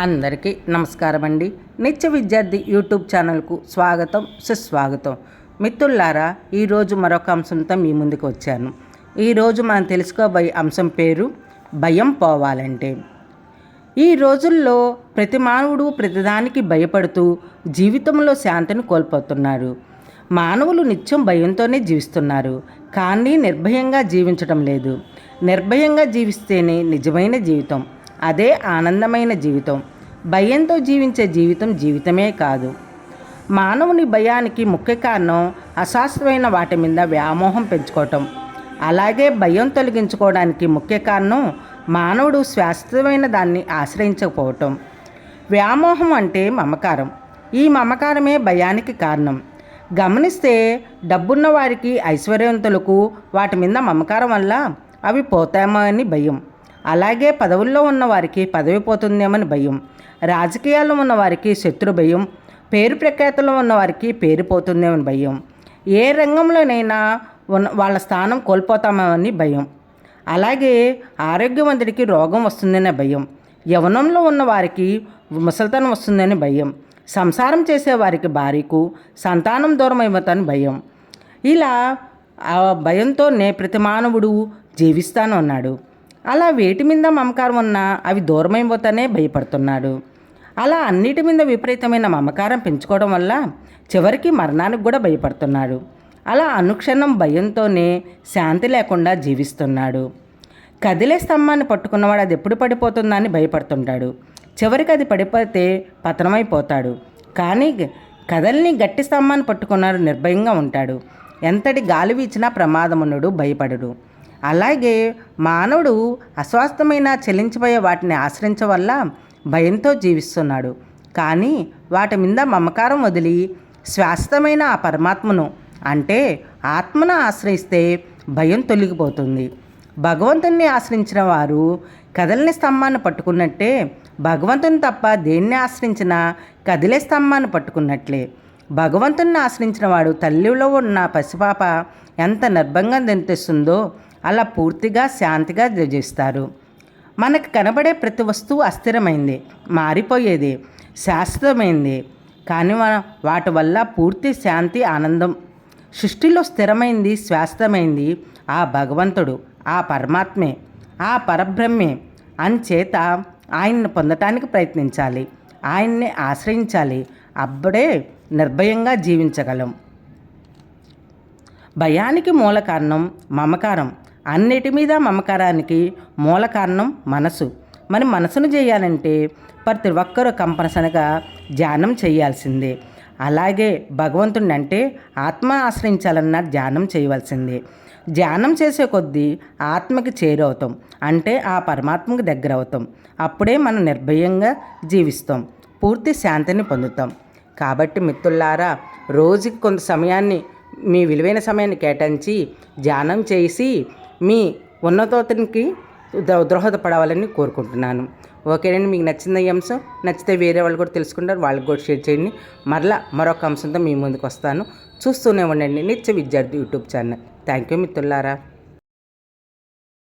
అందరికీ నమస్కారం అండి నిత్య విద్యార్థి యూట్యూబ్ ఛానల్కు స్వాగతం సుస్వాగతం. మిత్రులారా ఈరోజు మరొక అంశంతో మీ ముందుకు వచ్చాను. ఈరోజు మనం తెలుసుకోబోయే అంశం పేరు భయం పోవాలంటే. ఈ రోజుల్లో ప్రతి మానవుడు ప్రతిదానికి భయపడుతూ జీవితంలో శాంతిని కోల్పోతున్నారు మానవులు నిత్యం భయంతోనే జీవిస్తున్నారు. కానీ నిర్భయంగా జీవించడం లేదు. నిర్భయంగా జీవిస్తేనే నిజమైన జీవితం. అదే ఆనందమైన జీవితం. భయంతో జీవించే జీవితం జీవితమే కాదు. మానవుని భయానికి ముఖ్య కారణం అశాస్త్రమైన వాటి మీద వ్యామోహం పెంచుకోవటం. అలాగే భయం తొలగించుకోవడానికి ముఖ్య కారణం మానవుడు శాస్త్రమైన దాన్ని ఆశ్రయించకపోవటం. వ్యామోహం అంటే మమకారం. ఈ మమకారమే భయానికి కారణం. గమనిస్తే డబ్బున్న వారికి ఐశ్వర్యవంతులకు వాటి మీద మమకారం వల్ల అవి పోతామో అని భయం. అలాగే పదవుల్లో ఉన్నవారికి పదవి పోతుందేమని భయం. రాజకీయాల్లో ఉన్నవారికి శత్రు భయం. పేరు ప్రఖ్యాతలో ఉన్నవారికి పేరు పోతుందేమని భయం. ఏ రంగంలోనైనా ఉన్న వాళ్ళ స్థానం కోల్పోతామని భయం. అలాగే ఆరోగ్యవంతుడికి రోగం వస్తుందనే భయం. యవనంలో ఉన్న వారికి ముసలితనం వస్తుందని భయం. సంసారం చేసేవారికి భార్యకు సంతానం దూరం అయిపోతాను భయం. ఇలా ఆ భయంతోనే ప్రతి మానవుడు జీవిస్తాను అన్నాడు అలా వేటి మీద మమకారం ఉన్నా అవి దూరమైపోతానే భయపడుతున్నాడు. అలా అన్నిటి మీద విపరీతమైన మమకారం పెంచుకోవడం వల్ల చివరికి మరణానికి కూడా భయపడుతున్నాడు. అలా అనుక్షణం భయంతోనే శాంతి లేకుండా జీవిస్తున్నాడు. కదిలే స్తంభాన్ని పట్టుకున్నవాడు అది ఎప్పుడు పడిపోతుందా అని భయపడుతుంటాడు. చివరికి అది పడిపోతే పతనమైపోతాడు. కానీ కదల్ని గట్టి స్తంభాన్ని పట్టుకున్నాడు నిర్భయంగా ఉంటాడు. ఎంతటి గాలి వీచినా ప్రమాదమునుడు భయపడడు. అలాగే మానవుడు అస్వాస్థమైన చెల్లించిపోయే వాటిని ఆశ్రయించ వల్ల భయంతో జీవిస్తున్నాడు. కానీ వాటి మీద మమకారం వదిలి శ్వాస్తమైన ఆ పరమాత్మను అంటే ఆత్మను ఆశ్రయిస్తే భయం తొలగిపోతుంది. భగవంతుణ్ణి ఆశ్రయించిన వారు కదలని స్తంభాన్ని పట్టుకున్నట్టే భగవంతుని తప్ప దేన్ని ఆశ్రయించినా కదిలే స్తంభాన్ని పట్టుకున్నట్లే. భగవంతుణ్ణి ఆశ్రయించిన వాడు తల్లిలో ఉన్న పసిపాప ఎంత నిర్భంగా నింతిస్తుందో అలా పూర్తిగా శాంతిగా ధ్యజిస్తారు మనకు కనబడే ప్రతి వస్తువు అస్థిరమైంది మారిపోయేది శాశ్వతమైంది. కానీ మన వాటి వల్ల పూర్తి శాంతి ఆనందం. సృష్టిలో స్థిరమైంది శాశ్వతమైంది ఆ భగవంతుడు ఆ పరమాత్మే ఆ పరబ్రహ్మే అంచేత ఆయన్ని పొందటానికి ప్రయత్నించాలి ఆయన్ని ఆశ్రయించాలి అప్పుడే నిర్భయంగా జీవించగలం. భయానికి మూల కారణం మమకారం. అన్నిటి మీద మమకారానికి మూల కారణం మనసు. మరి మనసును చేయాలంటే ప్రతి ఒక్కరూ కంపల్సరిగా ధ్యానం చేయాల్సిందే. అలాగే భగవంతుడిని అంటే ఆత్మ ఆశ్రయించాలన్న ధ్యానం చేయవలసిందే. ధ్యానం చేసే కొద్దీ ఆత్మకి చేరవుతాం. అంటే ఆ పరమాత్మకు దగ్గర అవుతాం అప్పుడే మనం నిర్భయంగా జీవిస్తాం. పూర్తి శాంతిని పొందుతాం. కాబట్టి మిత్రులారా రోజుకి కొంత సమయాన్ని మీ విలువైన సమయాన్ని కేటాయించి ధ్యానం చేసి మీ ఉన్నతోతనికి దోహదపడవాలని కోరుకుంటున్నాను. ఓకేనండి మీకు నచ్చింది ఈ అంశం. నచ్చితే వేరే వాళ్ళు కూడా తెలుసుకుంటారు. వాళ్ళకి కూడా షేర్ చేయండి. మరలా మరొక అంశంతో మీ ముందుకు వస్తాను. చూస్తూనే ఉండండి. నిత్య విద్యార్థి యూట్యూబ్ ఛానల్. థ్యాంక్ యూ మిత్రులారా.